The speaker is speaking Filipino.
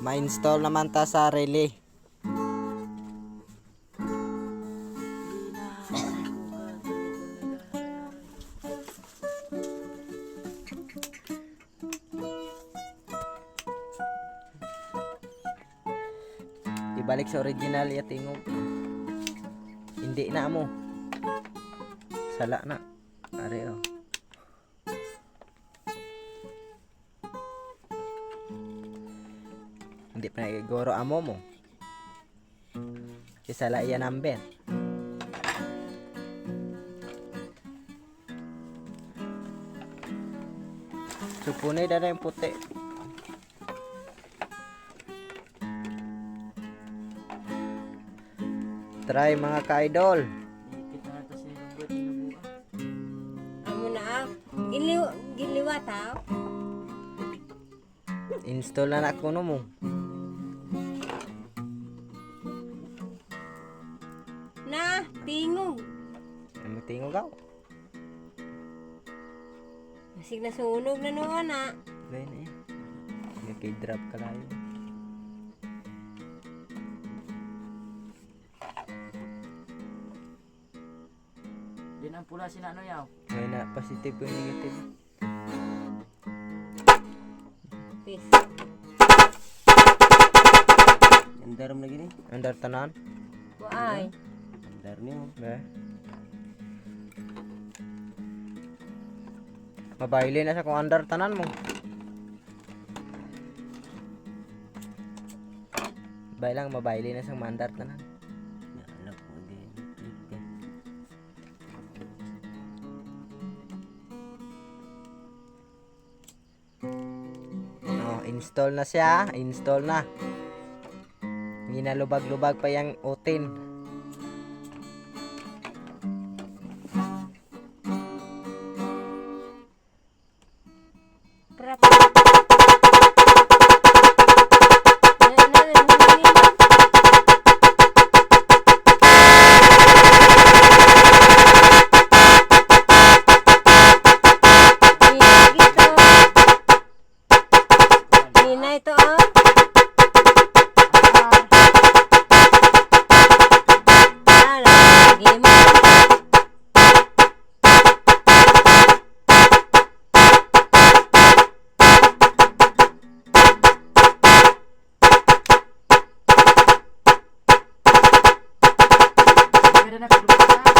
Ma-install naman ta sa relay. Ibalik sa original ya tingog. Hindi na mo. Sala na. Are oh. Hindi pa nagigoro amo mo. Isala iya number. Supunay na yung puti. Try mga ka-idol. Amo na. Giliw, giliwat ha. Install na na kuno mo. Tingog. Ano tingog ka? Masig na sunog na noon ah. Gaya na yan. Nag-drop ka lang. Din ang pula si Nano yaw. Gaya na positive yung negative. Peace. Andar mo lagi ni. Under tanan. Waay. Andar ni mo. Ba? Mabaili na siya kung under tanan mo. Bay lang, mabaili na siyang mandar tanan. Oh, install na siya. Install na. Hindi na lubag-lubag pa yung utin. আপনারা vayan a cruzar.